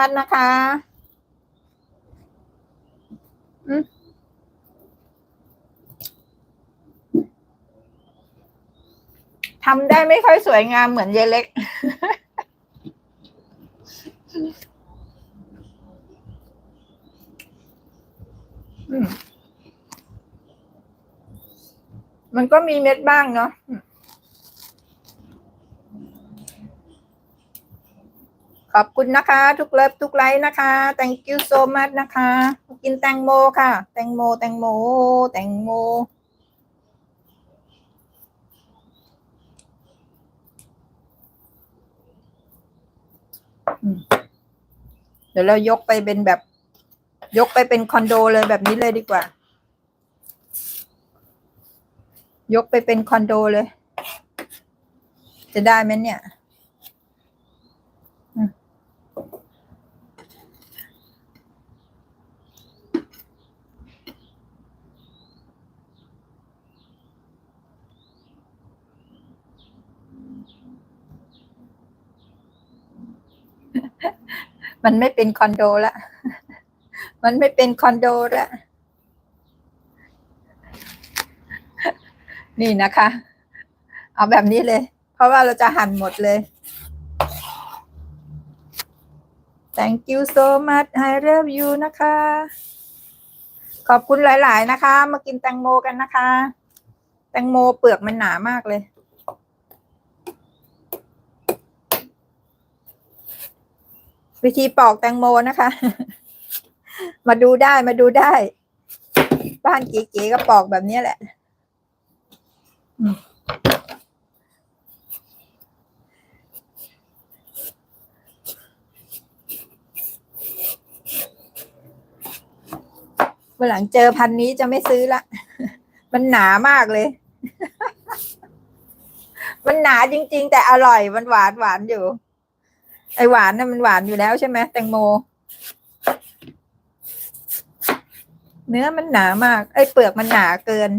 much นะคะทำได้ไม่ค่อยสวยงามเหมือนเยายเล็ก มันก็มีเม็ดบ้างเนาะอืม ขอบคุณนะคะ ทุกเลิฟทุกไลค์นะคะ thank you so much นะคะ กินแตงโมค่ะ แตงโม แตงโม แตงโม เดี๋ยวเรายกไปเป็นแบบ ยกไปเป็นคอนโดเลยแบบนี้เลยดีกว่า ยกไปเป็นคอนโดเลย จะได้ไหมเนี่ยอืม มันไม่เป็นคอนโดละ มันไม่เป็นคอนโดละ นี่นะคะ เอาแบบนี้เลย เพราะว่าเราจะหั่นหมดเลย thank you so much I love you นะคะ ขอบคุณหลาย ๆ นะคะ มากินแตงโมกันนะคะ แตงโมเปลือกมันหนามากเลย วิธีปอกแตงโมนะคะ มาดูได้มาดูได้ บ้านเก๋ๆก็ปอกแบบนี้แหละอืมวันหลังเจอพันนี้จะไม่ซื้อละ มันหนามากเลย มันหนาจริง ๆ แต่อร่อย มันหวานหวานอยู่ ไอหวานน่ะมันหวานอยู่แล้วใช่ไหมแตงโม เนื้อมันหนามาก ไอเปลือกมันหนาเกิน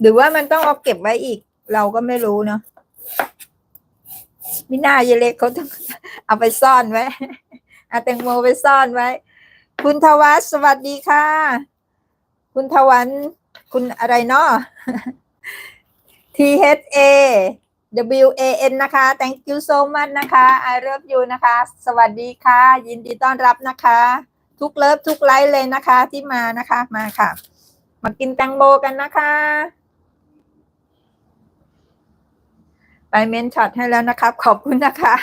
หรือว่ามันต้องเอาเก็บไว้อีก เราก็ไม่รู้เนาะมิน่าเยเล็กเขาต้องเอาไปซ่อนไว้เอาแตงโมไปซ่อนไว้ คุณทวัฒน์สวัสดีค่ะ คุณทวัน คุณอะไรเนาะ T H A W A N นะคะ thank you so much นะคะ I love you นะคะ สวัสดีค่ะ ยินดีต้อนรับนะคะ ทุกเลิฟทุกไลฟ์เลยนะคะที่มานะคะ มาค่ะ มากินแตงโมกันนะคะ ไปเมนช็อตให้แล้วนะครับ ขอบคุณนะคะ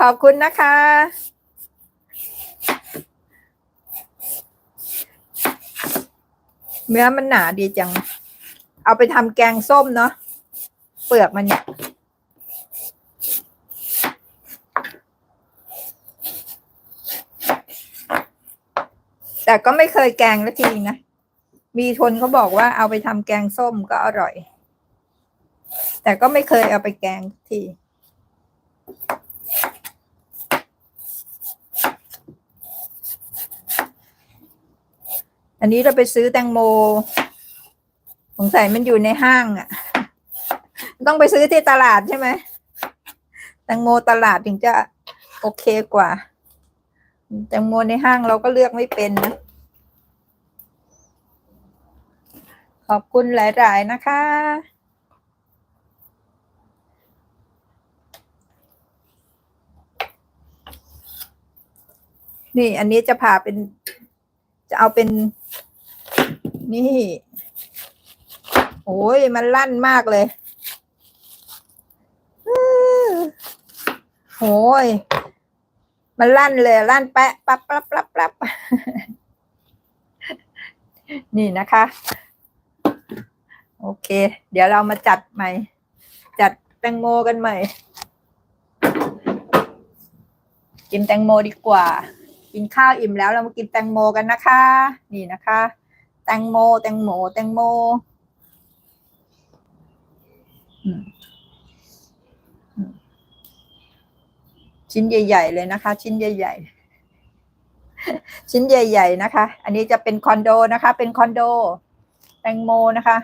ขอบคุณนะคะ เนื้อมันหนาดีจัง เอาไปทำแกงส้มเนาะ เปลือกมันเนี่ย แต่ก็ไม่เคยแกงละทีนะ มีคนเขาบอกว่าเอาไปทำแกงส้มก็อร่อย แต่ก็ไม่เคยเอาไปแกงทีอันนี้เราไปซื้อแตงโม สงสัยมันอยู่ในห้างอะ่ะ ต้องไปซื้อที่ตลาดใช่ไหมแตงโมตลาดถึงจะโอเคกว่าแตงโมในห้างเราก็เลือกไม่เป็นนะ ขอบคุณหลาย ๆ นะคะ นี่อันนี้จะผ่าเป็น จะเอาเป็น นี่ โอ้ยมันลั่นมากเลยอื้อ โอ้ยมันลั่นเลยลั่นแปะปั๊บปั๊บปั๊บปั๊บนี่นะคะ โอเค เดี๋ยวเรามาจัดใหม่ จัดแตงโมกันใหม่ กินแตงโมดีกว่า กินข้าวอิ่มแล้วเรามากินแตงโมกันนะคะ นี่นะคะ แตงโม แตงโม แตงโม อืมอืม ชิ้นใหญ่ ๆ เลยนะคะ ชิ้นใหญ่ ๆ ชิ้นใหญ่ ๆ นะคะ อันนี้จะเป็นคอนโดนะคะ เป็นคอนโด แตงโมนะคะ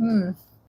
อืม